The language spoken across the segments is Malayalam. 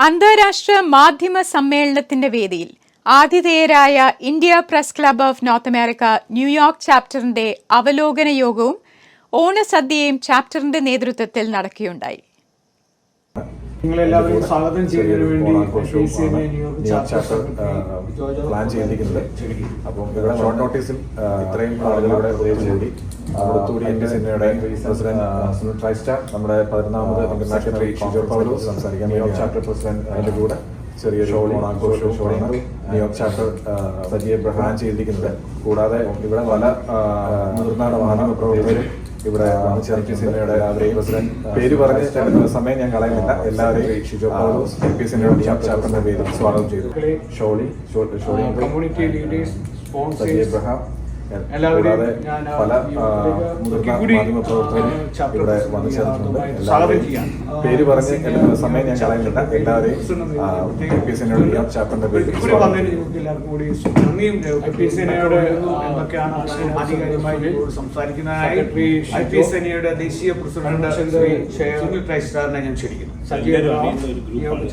അന്താരാഷ്ട്ര മാധ്യമ സമ്മേളനത്തിന്റെ വേദിയിൽ ആതിഥേയരായ India press club of North America New York ചാപ്റ്ററിന്റെ അവലോകന യോഗവും ഓണസദ്യയും ചാപ്റ്ററിന്റെ നേതൃത്വത്തിൽ നടക്കുകയുണ്ടായി. നിങ്ങളെല്ലാവരെയും സ്വാഗതം ചെയ്യുന്നതിന് വേണ്ടി പ്ലാൻ ചെയ്തിരിക്കുന്നത്. അപ്പം ഇവിടെ ഷോർട്ട് നോട്ടീസിൽ ഇത്രയും ആളുകളുടെ ഒത്തുകൂടി ഒത്തുകൂടി ഇന്ത്യ സിനിമയുടെ പ്രസിഡന്റ് ട്രൈസ്റ്റാർ നമ്മുടെ പതിനൊന്നാമത് ഇന്റർനാഷണൽ ഷിജോ പൗലോസ് സംസാരിക്കാൻ ചാപ്റ്റർ പ്രസിഡന്റ് അതിന്റെ കൂടെ ഷോയാണ് New York chapter Sajeev plan ചെയ്തിരിക്കുന്നത്. കൂടാതെ ഇവിടെ പല മുതിർന്ന മാധ്യമ പ്രവർത്തകരും ഇവിടെ സിനിമയുടെ പ്രസിഡന്റ്. പേര് പറഞ്ഞ സമയം ഞാൻ കളയുന്നില്ല. എല്ലാവരെയും ഷിജോ പൗലോസ് എം പി സിനിമയുടെ ചാപ്റ്റർ ചാപ്റ്ററിന്റെ പേരിൽ സ്വാഗതം ചെയ്തു. Sholy Sholy community leaders Saji Abraham. കൂടാതെ ഞാൻ പല മുതിർന്ന പ്രവർത്തകരും ചാപ്റ്റർ ഇവിടെ വന്നു ചേർന്നിട്ടുണ്ട് എല്ലാവരെയും പേര് പറഞ്ഞ് എല്ലാ സമയം ഞാൻ കളയുന്നില്ല. എല്ലാവരെയും എം പി സിനിമയുടെ ന്യൂയോർക്ക് ചാപ്റ്ററിന്റെ പേരിൽ ഒരിക്കൽ കൂടി സ്വാഗതം വന്നതിന് എല്ലാവർക്കും കൂടി നന്ദിയും. ഐ പി സേനയുടെ എന്തൊക്കെയാണ് ആധികാരികമായി നിങ്ങളോട് സംസാരിക്കുന്നതിനായി ഐ പി ദേശീയ പ്രസിഡന്റ് ശ്രീ സുനിൽ ക്രൈസ്റ്റാറിനെ ഞാൻ ക്ഷണിക്കുന്നു. ഗ്രൂപ്പാണ്.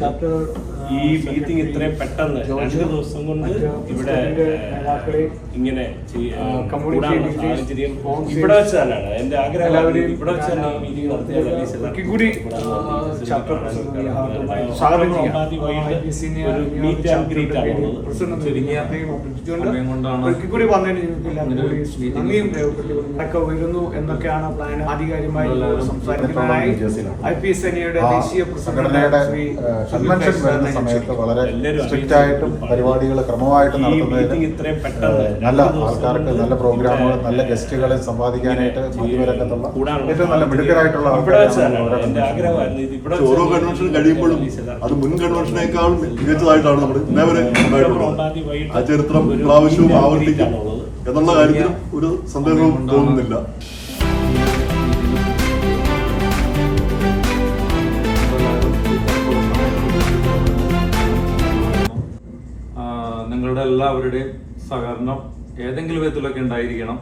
ഈ മീറ്റിംഗ് ഇത്രയും പെട്ടെന്ന് രണ്ട് ദിവസം കൊണ്ട് ഇവിടെ ഇങ്ങനെ സാഹചര്യം ഇവിടെ വെച്ച് തന്നെയാണ് എന്റെ ആഗ്രഹം ഇവിടെ വെച്ച് തന്നെ ഈ മീറ്റിംഗ് വരുന്നു എന്നൊക്കെയാണ് പ്ലാൻ ആധികാരികമായി സംസാരിക്കുന്നതായി ഐ പി സേനയുടെ ആ ദേശീയ പ്രസിഡന്റ് ശ്രീ സമയത്ത് വളരെ സ്ട്രിക്റ്റ് ആയിട്ടും പരിപാടികൾ ക്രമമായിട്ട് നടത്തുന്നതിന് ഇത്രയും പെട്ടെന്ന് ഏഹ്, നല്ല ആൾക്കാർക്ക് നല്ല പ്രോഗ്രാമുകൾ നല്ല ഗസ്റ്റുകളെ സമ്പാദിക്കാനായിട്ട് മധ്യരംഗത്തുള്ള ഏറ്റവും നല്ല മിടുക്കരായിട്ടുള്ള ആൾക്കാരാണ് ഓരോ കൺവെൻഷൻ കഴിയുമ്പോഴും അത് മുൻ കൺവെൻഷനേക്കാളും മികച്ചതായിട്ടാണ് നമ്മൾ ഇന്നേ ആ ചരിത്രം പ്രാവശ്യവും ആവർത്തിക്കാം. എന്നുള്ള കാര്യത്തിലും ഒരു സന്ദേഹവും തോന്നുന്നില്ല. നിങ്ങളുടെ എല്ലാവരുടെയും സഹകരണം ഏതെങ്കിലും വിധത്തിലൊക്കെ ഉണ്ടായിരിക്കണം.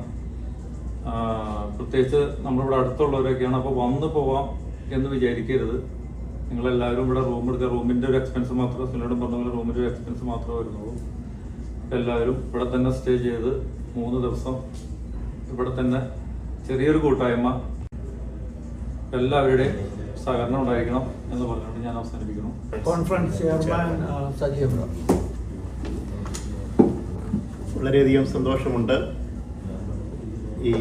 പ്രത്യേകിച്ച് നമ്മളിവിടെ അടുത്തുള്ളവരൊക്കെയാണ് അപ്പോൾ വന്ന് പോവാം എന്ന് വിചാരിക്കരുത്. നിങ്ങളെല്ലാവരും ഇവിടെ റൂം എടുക്കുക. റൂമിന്റെ ഒരു എക്സ്പെൻസ് മാത്രമേ സിലോടും പറഞ്ഞ പോലെ റൂമിന്റെ ഒരു എക്സ്പെൻസ് മാത്രമേ വരുന്നുള്ളൂ. എല്ലാവരും ഇവിടെ തന്നെ സ്റ്റേ ചെയ്ത് മൂന്ന് ദിവസം ഇവിടെ തന്നെ ചെറിയൊരു കൂട്ടായ്മ എല്ലാവരുടെയും സഹകരണം ഉണ്ടായിരിക്കണം എന്ന് പറഞ്ഞുകൊണ്ട് ഞാൻ അവസാനിപ്പിക്കുന്നു. കോൺഫറൻസ് ചെയർമാൻ സജീവ് വളരെയധികം സന്തോഷമുണ്ട്. ഈ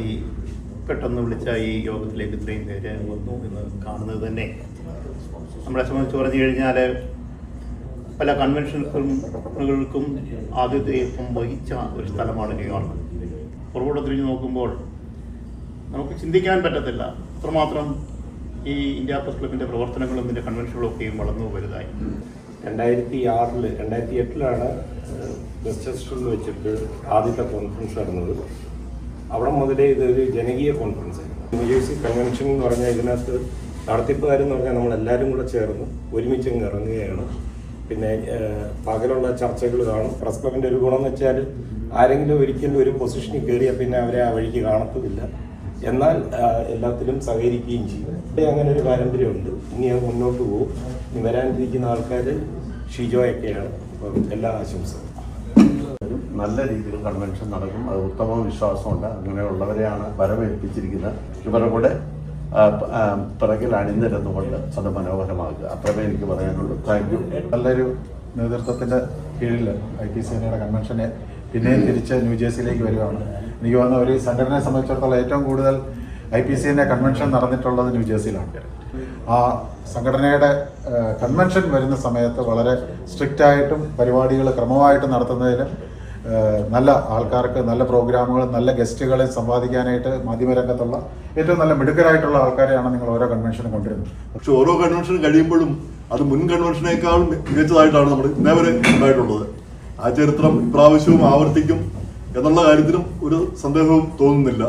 പെട്ടെന്ന് വിളിച്ച ഈ യോഗത്തിലേക്ക് ഇത്രയും പേര് വന്നു എന്ന് കാണുന്നത് തന്നെ. നമ്മളെ സംബന്ധിച്ച് പറഞ്ഞു കഴിഞ്ഞാൽ പല കൺവെൻഷനുകൾക്കും ആതിഥേയത്വം വഹിച്ച ഒരു സ്ഥലമാണ് ന്യൂയോർക്ക് പുറകോട്ട് തിരിഞ്ഞ് നോക്കുമ്പോൾ നമുക്ക് ചിന്തിക്കാൻ പറ്റത്തില്ല. അത്രമാത്രം ഈ ഇന്ത്യ പ്രസ് ക്ലബിന്റെ പ്രവർത്തനങ്ങളും ഇതിന്റെ കൺവെൻഷനുകളും ഒക്കെയും വളർന്നു വലുതായി. രണ്ടായിരത്തി ആറിൽ രണ്ടായിരത്തി എട്ടിലാണ് വെസ്റ്റസ്റ്ററിൽ വെച്ചിട്ട് ആദ്യത്തെ കോൺഫറൻസ് നടന്നത്. അവിടെ മുതലേ ഇതൊരു ജനകീയ കോൺഫറൻസ് ആയിരുന്നു. ന്യൂജേഴ്സി കൺവെൻഷൻ എന്ന് പറഞ്ഞാൽ ഇതിനകത്ത് നടത്തിപ്പുകാരെന്ന് പറഞ്ഞാൽ നമ്മളെല്ലാവരും കൂടെ ചേർന്ന് ഒരുമിച്ച് ഇറങ്ങുകയാണ്. പിന്നെ പകലുള്ള ചർച്ചകൾ കാണും. പ്രസ് ക്ലബിന്റെ ഒരു ഗുണം എന്ന് വെച്ചാൽ ആരെങ്കിലും ഒരിക്കലും ഒരു പൊസിഷനിൽ കയറിയാൽ പിന്നെ അവരെ ആ വഴിക്ക് കാണത്തുമില്ല. എന്നാൽ എല്ലാത്തിലും സഹകരിക്കുകയും ചെയ്യും ഇവിടെ അങ്ങനെ ഒരു പാരമ്പര്യമുണ്ട്. ഇനി അത് മുന്നോട്ട് പോകും. ഇനി വരാനിരിക്കുന്ന ആൾക്കാർ ഷിജോയൊക്കെയാണ്. അപ്പം എല്ലാ ആശംസകളും. നല്ല രീതിയിൽ കൺവെൻഷൻ നടക്കും. അത് ഉത്തമ വിശ്വാസമുണ്ട് അങ്ങനെയുള്ളവരെയാണ് വരവേൽപ്പിച്ചിരിക്കുന്നത്. ഇവരുടെ കൂടെ പിറകിൽ അണിനിരന്നുകൊണ്ട് അത് മനോഹരമാക്കുക അത്രമേ എനിക്ക് പറയാനുള്ളൂ. Thank you. നല്ലൊരു നേതൃത്വത്തിന്റെ കീഴിൽ ഐ ടി സേനയുടെ കൺവെൻഷനെ പിന്നെയും തിരിച്ച് ന്യൂജേഴ്സിയിലേക്ക് വരികയാണ് എനിക്ക് തോന്നുന്ന ഒരു സെന്ററിനെ സംബന്ധിച്ചിടത്തോളം ഏറ്റവും കൂടുതൽ ഐ പി സിന്റെ കൺവെൻഷൻ നടന്നിട്ടുള്ളത് ന്യൂജേഴ്സിയിലാണ് ആ സംഘടനയുടെ കൺവെൻഷൻ വരുന്ന സമയത്ത് വളരെ സ്ട്രിക്റ്റ് ആയിട്ടും പരിപാടികൾ ക്രമമായിട്ട് നടത്തുന്നതിൽ നല്ല ആൾക്കാർക്ക് നല്ല പ്രോഗ്രാമുകൾ നല്ല ഗസ്റ്റുകളെ സമ്പാദിക്കാനായിട്ട് മാധ്യമരംഗത്തുള്ള ഏറ്റവും നല്ല മിടുക്കരായിട്ടുള്ള ആൾക്കാരെയാണ് നിങ്ങൾ ഓരോ കൺവെൻഷനും കൊണ്ടുവരുന്നത്. പക്ഷെ ഓരോ കൺവെൻഷൻ കഴിയുമ്പോഴും അത് മുൻ കൺവെൻഷനേക്കാളും മികച്ചതായിട്ടാണ് നമ്മൾ ഇന്നേവരെ ഉണ്ടായിട്ടുള്ളത്. ആ ചരിത്രം ഇപ്രാവശ്യവും ആവർത്തിക്കും എന്നുള്ള കാര്യത്തിലും ഒരു സന്ദേഹവും തോന്നുന്നില്ല.